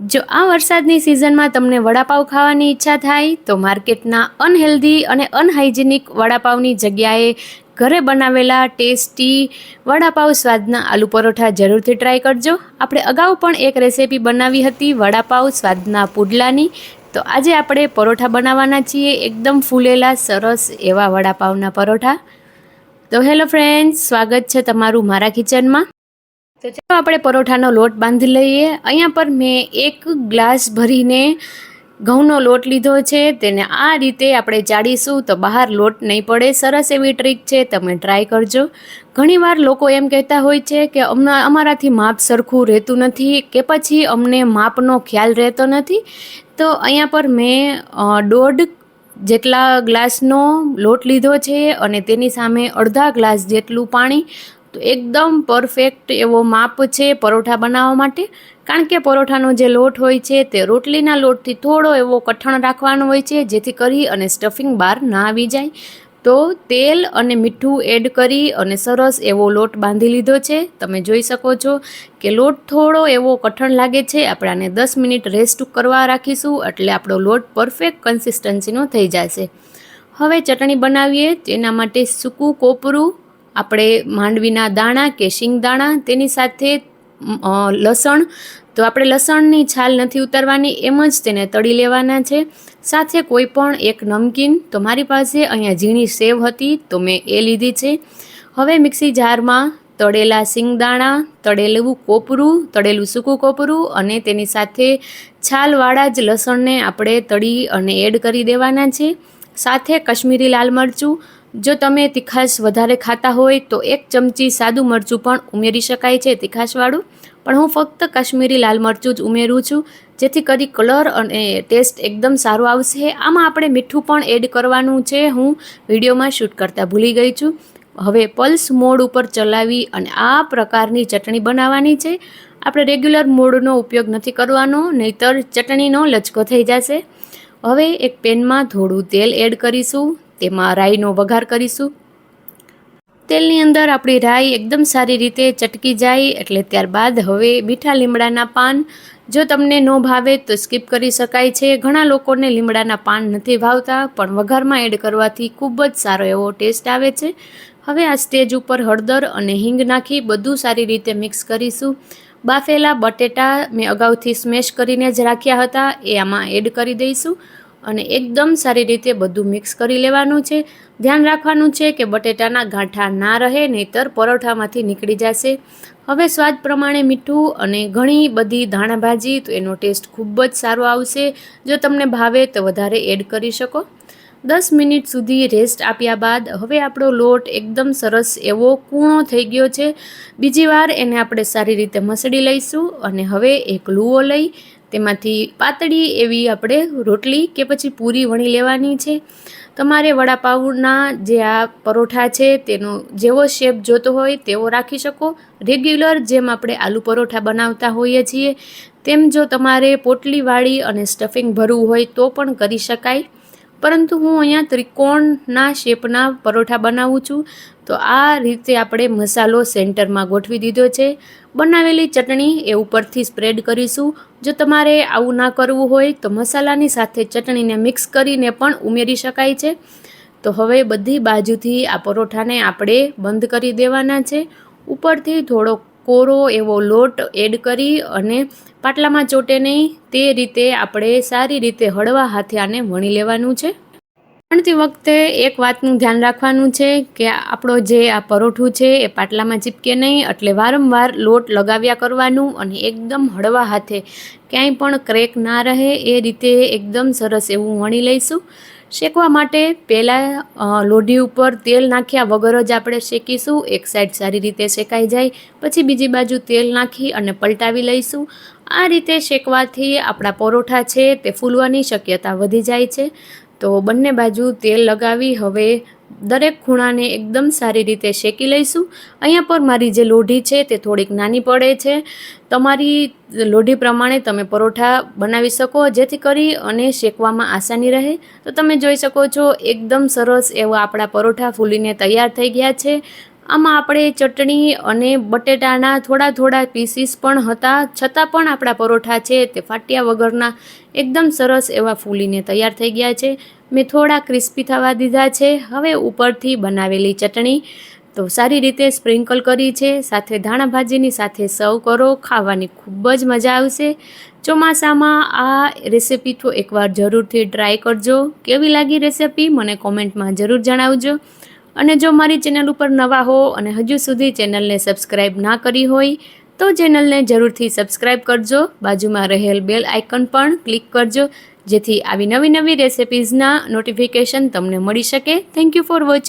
જો આ વરસાદની સિઝનમાં તમને વડાપાવ ખાવાની ઈચ્છા થાય, તો માર્કેટના અનહેલ્ધી અને અનહાઇજેનિક વડાપાવની જગ્યાએ ઘરે બનાવેલા ટેસ્ટી વડાપાવ સ્વાદના આલુ પરોઠા જરૂરથી ટ્રાય કરજો. આપણે અગાઉ પણ એક રેસીપી બનાવી હતી વડાપાવ સ્વાદના પુડલાની. તો આજે આપણે પરોઠા બનાવવાના છીએ એકદમ ફૂલેલા, સરસ એવા વડાપાવના પરોઠા. તો હેલો ફ્રેન્ડ્સ સ્વાગત છે તમારું મારા કિચનમાં તો ચાલો આપણે પરોઠાનો લોટ બાંધી લઈએ. અહીંયા પર મેં એક ગ્લાસ ભરીને ઘઉંનો લોટ લીધો છે. તેને આ રીતે આપણે ચાળીશું તો બહાર લોટ નહીં પડે. સરસ એવી ટ્રીક છે, તમે ટ્રાય કરજો. ઘણીવાર લોકો એમ કહેતા હોય છે કે અમને અમારાથી માપ સરખું રહેતું નથી કે પછી અમને માપનો ખ્યાલ રહેતો નથી. તો અહીંયા પર મેં દોઢ જેટલા ગ્લાસનો લોટ લીધો છે અને તેની સામે અડધા ગ્લાસ જેટલું પાણી તો એકદમ પરફેક્ટ એવો માપ છે પરોઠા બનાવવા માટે. કારણ કે પરોઠાનો જે લોટ હોય છે તે રોટલીના લોટથી થોડો એવો કઠણ રાખવાનો હોય છે, જેથી કરી અને સ્ટફિંગ બહાર ના આવી જાય. તો તેલ અને મીઠું એડ કરી અને સરસ એવો લોટ બાંધી લીધો છે. તમે જોઈ શકો છો કે લોટ થોડો એવો કઠણ લાગે છે. આપણે આને દસ મિનિટ રેસ્ટ કરવા રાખીશું, એટલે આપણો લોટ પરફેક્ટ કન્સિસ્ટન્સીનો થઈ જશે. હવે ચટણી બનાવીએ, તેના માટે સૂકું કોપરું આપણે માંડવીના દાણા કે શિંગ દાણા તેની સાથે લસણ. તો આપણે લસણની છાલ નથી ઉતારવાની, એમ જ તેને તળી લેવાના છે. સાથે કોઈ પણ એક નમકીન, તો મારી પાસે અહીંયા ઝીણી સેવ હતી, તો મેં એ લીધી છે. હવે મિક્સી જારમાં તળેલા સિંગદાણા તળેલું કોપરું, તળેલું સૂકું કોપરું અને તેની સાથે છાલવાળા જ લસણને આપણે તળી અને એડ કરી દેવાના છે. સાથે કશ્મીરી લાલ મરચું જો તમે તીખાશ વધારે ખાતા હોય તો એક ચમચી સાદું મરચું પણ ઉમેરી શકાય છે, તીખાશવાળું. પણ હું ફક્ત કાશ્મીરી લાલ મરચું જ ઉમેરું છું, જેથી કરી કલર અને ટેસ્ટ એકદમ સારો આવશે. આમાં આપણે મીઠું પણ એડ કરવાનું છે, હું વિડીયોમાં શૂટ કરતાં ભૂલી ગઈ છું. હવે પલ્સ મોડ ઉપર ચલાવી અને આ પ્રકારની ચટણી બનાવવાની છે. આપણે રેગ્યુલર મોડનો ઉપયોગ નથી કરવાનો, નહીતર ચટણીનો લચકો થઈ જશે. હવે એક પેનમાં થોડું તેલ એડ કરીશું. તેમાં રાઈનો વઘાર કરીશું. તેલની અંદર આપણી રાઈ એકદમ સારી રીતે ચટકી જાય એટલે ત્યારબાદ હવે મીઠા લીમડાના પાન. જો તમને ન ભાવે તો સ્કીપ કરી શકાય છે. ઘણા લોકોને લીમડાના પાન નથી ભાવતા, પણ વઘારમાં એડ કરવાથી ખૂબ જ સારો એવો ટેસ્ટ આવે છે. હવે આ સ્ટેજ ઉપર હળદર અને હિંગ નાખી બધું સારી રીતે મિક્સ કરીશું. બાફેલા બટેટા મેં અગાઉથી સ્મેશ કરીને જ રાખ્યા હતા, એ આમાં એડ કરી દઈશું. અને એકદમ સારી રીતે બધું મિક્સ કરી લેવાનું છે. ધ્યાન રાખવાનું છે કે બટેટાના ગાંઠા ના રહે, નહીતર પરોઠામાંથી નીકળી જશે. હવે સ્વાદ પ્રમાણે મીઠું અને ઘણી બધી ધાણા ભાજી તો એનો ટેસ્ટ ખૂબ જ સારો આવશે. જો તમને ભાવે તો વધારે એડ કરી શકો. દસ મિનિટ સુધી રેસ્ટ આપ્યા બાદ હવે આપણો લોટ એકદમ સરસ એવો કૂણો થઈ ગયો છે. બીજી વાર એને આપણે સારી રીતે મસળી લઈશું અને હવે એક લૂવો લઈ તેમાંથી પાતળી એવી આપણે રોટલી કે પછી પૂરી વણી લેવાની છે. તમારે વડાપાઉંના જે આ પરોઠા છે તેનો જેવો શેપ જોતો હોય તેવો રાખી શકો. રેગ્યુલર જેમ આપણે આલુ પરોઠા બનાવતા હોઈએ છીએ, તેમ જો તમારે પોટલીવાળી અને સ્ટફિંગ ભરવું હોય તો પણ કરી શકાય. પરંતુ હું અહીંયા ત્રિકોણના શેપના પરોઠા બનાવું છું. તો આ રીતે આપણે મસાલો સેન્ટરમાં ગોઠવી દીધો છે. બનાવેલી ચટણી એ ઉપરથી સ્પ્રેડ કરીશું. જો તમારે આવું ના કરવું હોય તો મસાલાની સાથે ચટણીને મિક્સ કરીને પણ ઉમેરી શકાય છે. તો હવે બધી બાજુથી આ પરોઠાને આપણે બંધ કરી દેવાના છે. ઉપરથી થોડો કોરો એવો લોટ એડ કરી અને પાટલામાં ચોટે નહીં, તે રીતે આપણે સારી રીતે હળવા હાથે આને વણી લેવાનું છે. વણતી વખતે એક વાતનું ધ્યાન રાખવાનું છે કે આપણો જે આ પરોઠું છે એ પાટલામાં ચીપકે નહીં, એટલે વારંવાર લોટ લગાવ્યા કરવાનું અને એકદમ હળવા હાથે ક્યાંય પણ ક્રેક ના રહે, એ રીતે એકદમ સરસ એવું વણી લઈશું. શેકવા માટે પહેલાં લોઢી ઉપર તેલ નાખ્યા વગર જ આપણે શેકીશું. એક સાઈડ સારી રીતે શેકાઈ જાય, પછી બીજી બાજુ તેલ નાખી અને પલટાવી લઈશું. આ રીતે શેકવાથી આપણા પરોઠા છે તે ફૂલવાની શક્યતા વધી જાય છે. તો બંને બાજુ તેલ લગાવી હવે દરેક ખૂણાને એકદમ સારી રીતે શેકી લઈશું. અહીંયા પર મારી જે લોઢી છે તે થોડીક નાની પડે છે. તમારી લોઢી પ્રમાણે તમે પરોઠા બનાવી શકો, જેથી કરી અને શેકવામાં આસાની રહે. તો તમે જોઈ શકો છો, એકદમ સરસ એવા આપણા પરોઠા ફૂલીને તૈયાર થઈ ગયા છે. આમાં આપણે ચટણી અને બટેટાના થોડા થોડા પીસીસ પણ હતા. છતાં પણ આપણા પરોઠા છે તે ફાટ્યા વગરના એકદમ સરસ એવા ફૂલીને તૈયાર થઈ ગયા છે. મેં થોડા ક્રિસ્પી થવા દીધા છે. હવે ઉપરથી બનાવેલી ચટણી. તો સારી રીતે સ્પ્રિંકલ કરી છે. સાથે ધાણા ભાજીની સાથે સર્વ કરો. ખાવાની ખૂબ જ મજા આવશે. ચોમાસામાં આ રેસિપી તો એકવાર જરૂરથી ટ્રાય કરજો. કેવી લાગી રેસિપી મને કોમેન્ટમાં જરૂર જણાવજો. અને જો મારી ચેનલ ઉપર નવા હો અને હજુ સુધી ચેનલને સબસ્ક્રાઈબ ના કરી હોય, તો ચેનલને જરૂરથી સબસ્ક્રાઈબ કરજો. બાજુમાં રહેલ બેલ આઇકન પણ ક્લિક કરજો, જેથી આવી નવી નવી રેસિપીઝના નોટિફિકેશન તમને મળી શકે. Thank you for watching